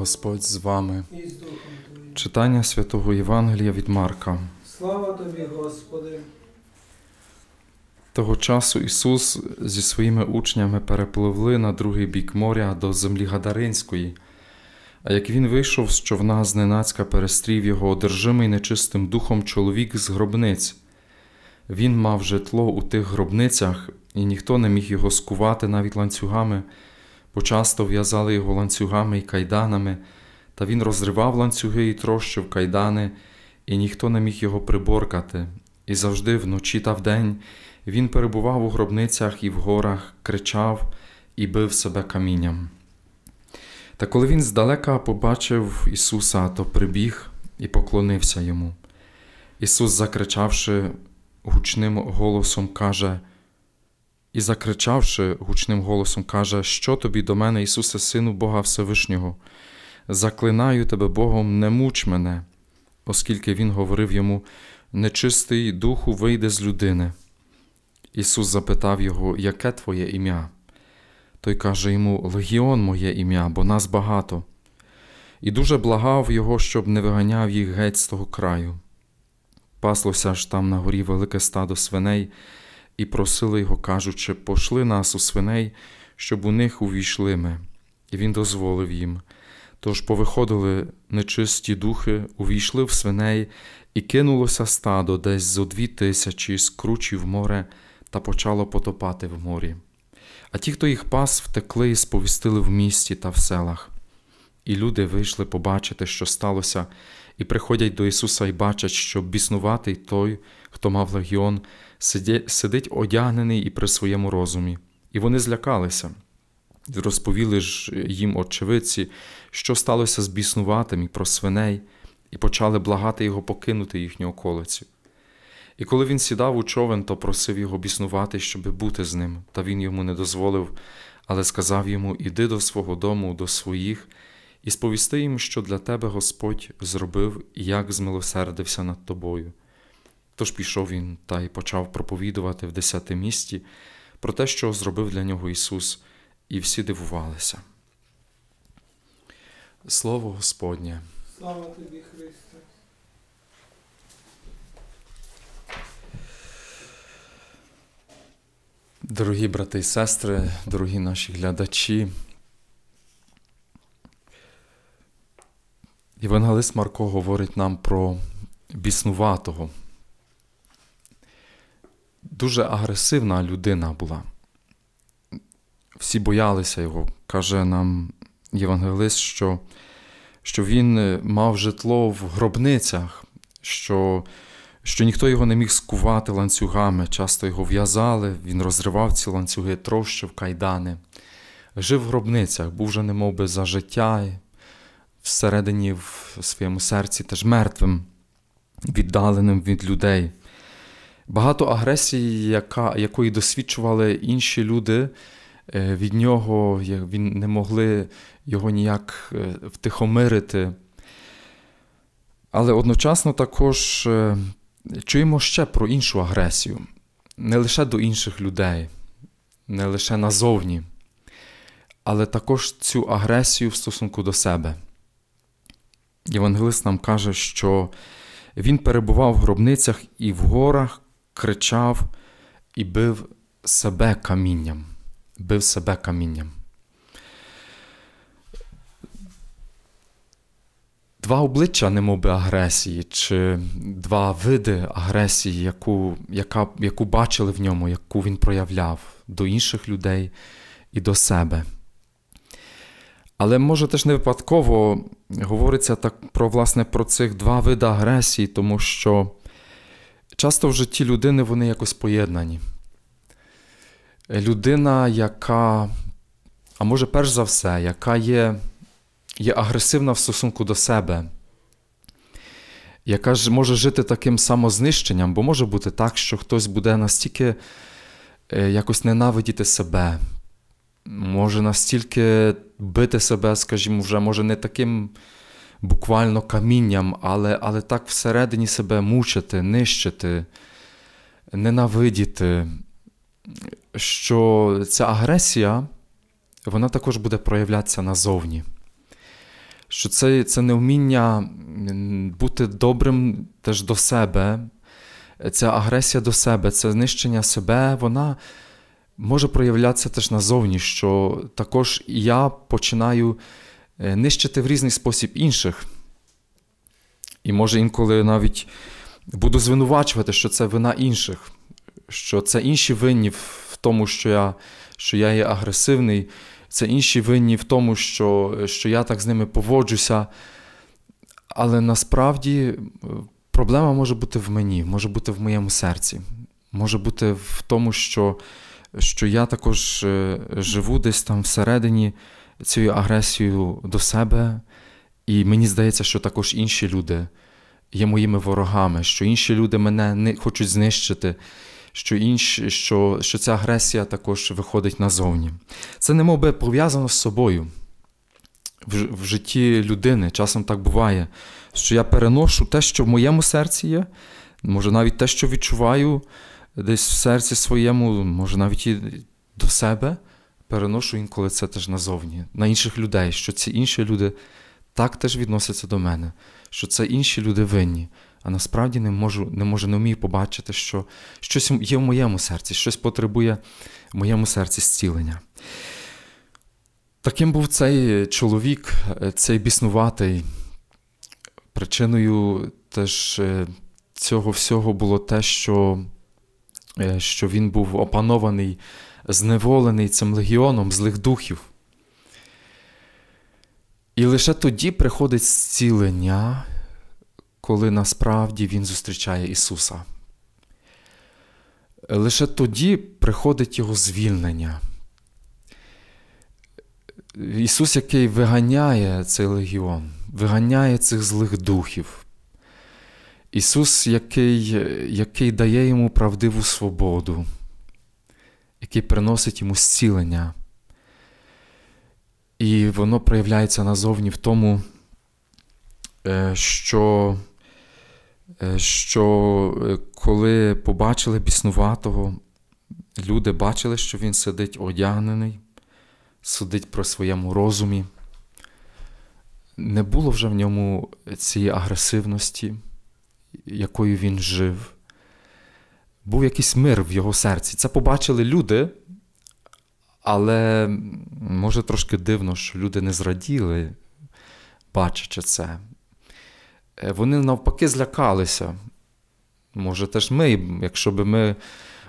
Господь з вами. Читання святого Євангелія від Марка. Слава тобі, Господи! Того часу Ісус зі своїми учнями перепливли на другий бік моря до землі Гадаринської. А як він вийшов з човна, зненацька перестрів його одержимий нечистим духом чоловік з гробниць. Він мав житло у тих гробницях, і ніхто не міг його скувати навіть ланцюгами, бо часто в'язали його ланцюгами і кайданами, та він розривав ланцюги і трощив кайдани, і ніхто не міг його приборкати. І завжди вночі та вдень він перебував у гробницях і в горах, кричав і бив себе камінням. Та коли він здалека побачив Ісуса, то прибіг і поклонився йому. Ісус, закричавши гучним голосом, каже, і закричавши гучним голосом, каже, що тобі до мене, Ісусе, Сину Бога Всевишнього, заклинаю тебе Богом, не муч мене, оскільки Він говорив йому, нечистий духу вийде з людини. Ісус запитав його, яке твоє ім'я? Той каже йому: Легіон моє ім'я, бо нас багато. І дуже благав його, щоб не виганяв їх геть з того краю. Паслося ж там на горі велике стадо свиней, і просили його, кажучи, пошли нас у свиней, щоб у них увійшли ми. І він дозволив їм. Тож повиходили нечисті духи, увійшли в свиней, і кинулося стадо десь зо дві тисячі з кручі в море та почало потопати в морі. А ті, хто їх пас, втекли і сповістили в місті та в селах. І люди вийшли побачити, що сталося, і приходять до Ісуса і бачать, що біснуватий той, хто мав легіон, сидить одягнений і при своєму розумі. І вони злякалися. Розповіли ж їм очевидці, що сталося з біснуватим і про свиней, і почали благати його покинути їхню околицю. І коли він сідав у човен, то просив його біснувати, щоби бути з ним, та він йому не дозволив, але сказав йому: Іди до свого дому, до своїх, і сповісти їм, що для тебе Господь зробив і як змилосердився над тобою. Тож пішов він та й почав проповідувати в десяте місті про те, що зробив для нього Ісус, і всі дивувалися. Слово Господнє. Слава тобі, Христе! Дорогі брати і сестри, дорогі наші глядачі, Євангелист Марко говорить нам про біснуватого. Дуже агресивна людина була. Всі боялися його. Каже нам Євангелист, що, що він мав житло в гробницях, що що ніхто його не міг скувати ланцюгами, часто його в'язали, він розривав ці ланцюги, трощив кайдани, жив в гробницях, був вже немов би за життя, всередині в своєму серці теж мертвим, віддаленим від людей. Багато агресії, яка, якої досвідчували інші люди, від нього він не могли його ніяк втихомирити. Але одночасно також чуємо ще про іншу агресію, не лише до інших людей, не лише назовні, але також цю агресію в стосунку до себе. Євангелист нам каже, що він перебував в гробницях і в горах кричав і бив себе камінням, бив себе камінням. Два обличчя немоби агресії, чи два види агресії, яку яка, яку бачили в ньому, яку він проявляв до інших людей і до себе. Але може теж не випадково говориться так про власне, про цих два види агресії, тому що часто в житті людини вони якось поєднані. Людина, яка, а може, перш за все, яка є є агресивна в стосунку до себе, яка ж може жити таким самознищенням, бо може бути так, що хтось буде настільки якось ненавидіти себе, може настільки бити себе, скажімо, вже може не таким буквально камінням, але, але так всередині себе мучити, нищити, ненавидіти, що ця агресія, вона також буде проявлятися назовні. що це, це невміння бути добрим теж до себе, ця агресія до себе, це знищення себе, вона може проявлятися теж назовні, що також я починаю е, нищити в різний спосіб інших. І може інколи навіть буду звинувачувати, що це вина інших, що це інші винні в тому, що я, що я є агресивний, це інші винні в тому, що, що я так з ними поводжуся. Але насправді е, проблема може бути в мені, може бути в моєму серці, може бути в тому, що, що я також е, живу десь там всередині цією агресією до себе, і мені здається, що також інші люди є моїми ворогами, що інші люди мене не хочуть знищити, що, інші, що, що ця агресія також виходить назовні. Це немов би пов'язано з собою. В, в житті людини часом так буває, що я переношу те, що в моєму серці є, може навіть те, що відчуваю десь в серці своєму, може навіть і до себе, переношу інколи це теж назовні, на інших людей, що ці інші люди так теж відносяться до мене, що це інші люди винні. А насправді не можу, не можу, не вмію побачити, що щось є в моєму серці, щось потребує в моєму серці зцілення. Таким був цей чоловік, цей біснуватий. Причиною теж е, цього всього було те, що, що він був опанований, зневолений цим легіоном злих духів. І лише тоді приходить зцілення, коли насправді він зустрічає Ісуса. Лише тоді приходить Його звільнення. Ісус, який виганяє цей легіон, виганяє цих злих духів. Ісус, який, який дає йому правдиву свободу, який приносить йому зцілення. І воно проявляється назовні в тому, е, що, е, що е, коли побачили біснуватого, люди бачили, що він сидить одягнений, судить про своєму розумі. Не було вже в ньому цієї агресивності, якою він жив. Був якийсь мир в його серці. Це побачили люди, але може трошки дивно, що люди не зраділи, бачачи це. Е, Вони навпаки злякалися. Може, теж ми, якщо б ми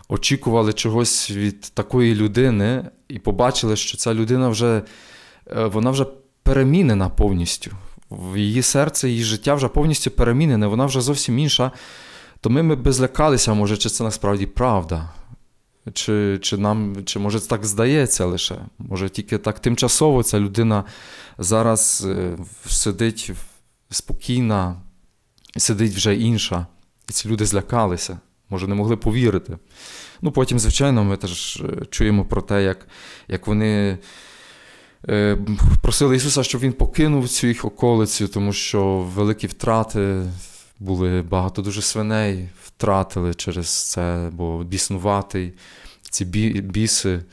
очікували чогось від такої людини і побачили, що ця людина вже е, вона вже перемінена повністю. Її серце, її життя вже повністю перемінене, вона вже зовсім інша. То ми, ми б злякалися, може, чи це насправді правда. Чи, чи, нам, чи може так здається лише? Може, тільки так тимчасово ця людина зараз е, сидить спокійна, сидить вже інша. І ці люди злякалися, може, не могли повірити. Ну, потім, звичайно, ми теж е, чуємо про те, як, як вони просили Ісуса, щоб Він покинув цю їх околицю, тому що великі втрати були багато дуже свиней, втратили через це, бо біснуватий. Ці біси,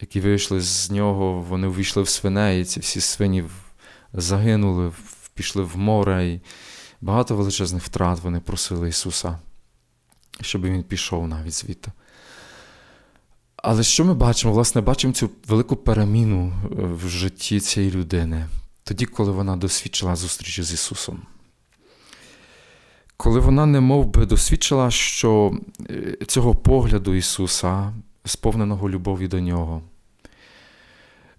які вийшли з нього, вони увійшли в свиней, і ці всі свині загинули, пішли в море. І багато величезних втрат вони просили Ісуса, щоб він пішов навіть звідти. Але що ми бачимо? Власне, бачимо цю велику переміну е, в житті цієї людини, тоді, коли вона досвідчила зустрічі з Ісусом. Коли вона не мов би досвідчила, що е, цього погляду Ісуса, сповненого любові до Нього,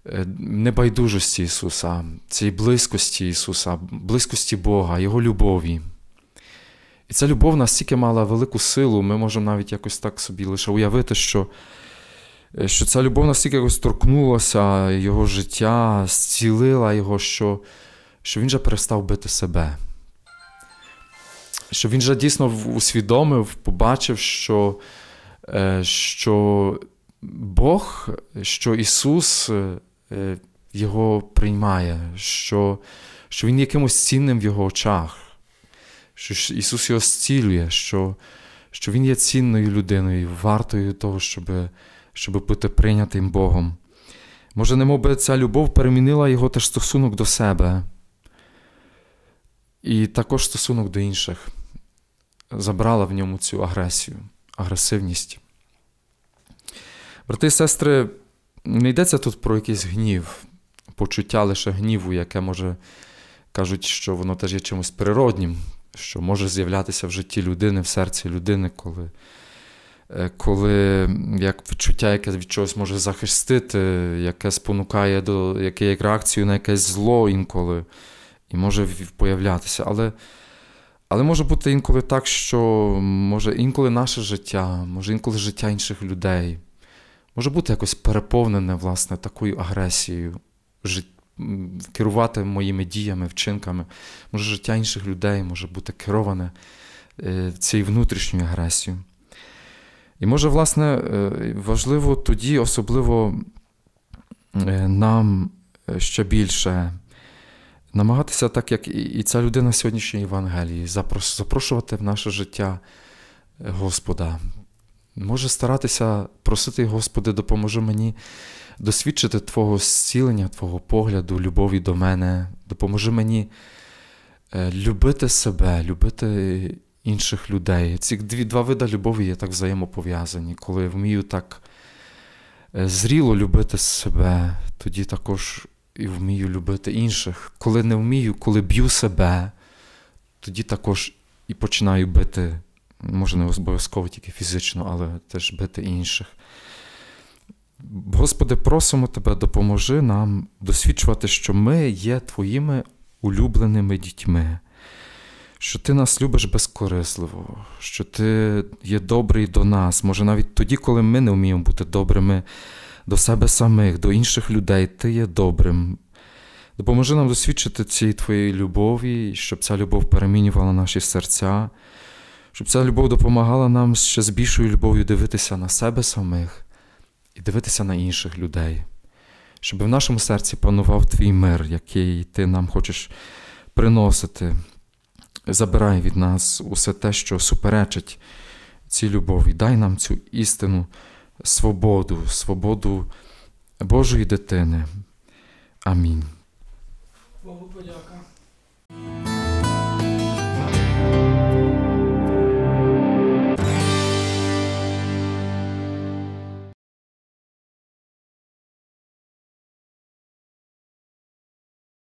е, небайдужості Ісуса, цієї близькості Ісуса, близькості Бога, Його любові. І ця любов настільки мала велику силу, ми можемо навіть якось так собі лише уявити, що, що ця любов настільки якось торкнулася його життя, зцілила його, що, що він же перестав бити себе. Що він же дійсно усвідомив, побачив, що, е, що Бог, що Ісус е, е, його приймає, що, що Він якимось цінним в його очах, що Ісус його зцілює, що, що Він є цінною людиною, вартою того, щоб, щоб бути прийнятим Богом. Може, немов би ця любов перемінила його теж стосунок до себе. І також стосунок до інших забрала в ньому цю агресію, агресивність. Брати і сестри, не йдеться тут про якийсь гнів, почуття лише гніву, яке може кажуть, що воно теж є чимось природнім, що може з'являтися в житті людини, в серці людини, коли, коли як відчуття, яке від чогось може захистити, яке спонукає до яке як реакцію на якесь зло інколи, і може появлятися. Але, але може бути інколи так, що може інколи наше життя, може інколи життя інших людей, може бути якось переповнене власне такою агресією, жит- керувати моїми діями, вчинками. Може, життя інших людей може бути кероване е, цією внутрішньою агресією. І може, власне, е, важливо тоді, особливо е, нам е, ще більше намагатися, так як і- ця людина в сьогоднішній Євангелії, запрошувати в наше життя Господа. Може старатися просити, Господи, допоможи мені досвідчити Твого зцілення, Твого погляду, любові до мене. Допоможи мені любити себе, любити інших людей. Ці дві, два види любові є так взаємопов'язані. Коли я вмію так е, зріло любити себе, тоді також і вмію любити інших. Коли не вмію, коли б'ю себе, тоді також і починаю бити, може, не обов'язково тільки фізично, але теж бити інших. Господи, просимо Тебе, допоможи нам досвідчувати, що ми є Твоїми улюбленими дітьми, що Ти нас любиш безкорисливо, що Ти є добрий до нас. Може, навіть тоді, коли ми не вміємо бути добрими до себе самих, до інших людей, Ти є добрим. Допоможи нам досвідчити цієї Твоєї любові, щоб ця любов перемінювала наші серця, щоб ця любов допомагала нам ще з більшою любов'ю дивитися на себе самих і дивитися на інших людей, щоб в нашому серці панував твій мир, який ти нам хочеш приносити. Забирай від нас усе те, що суперечить цій любові. Дай нам цю істину, свободу, свободу Божої дитини. Амінь. Богу подяка.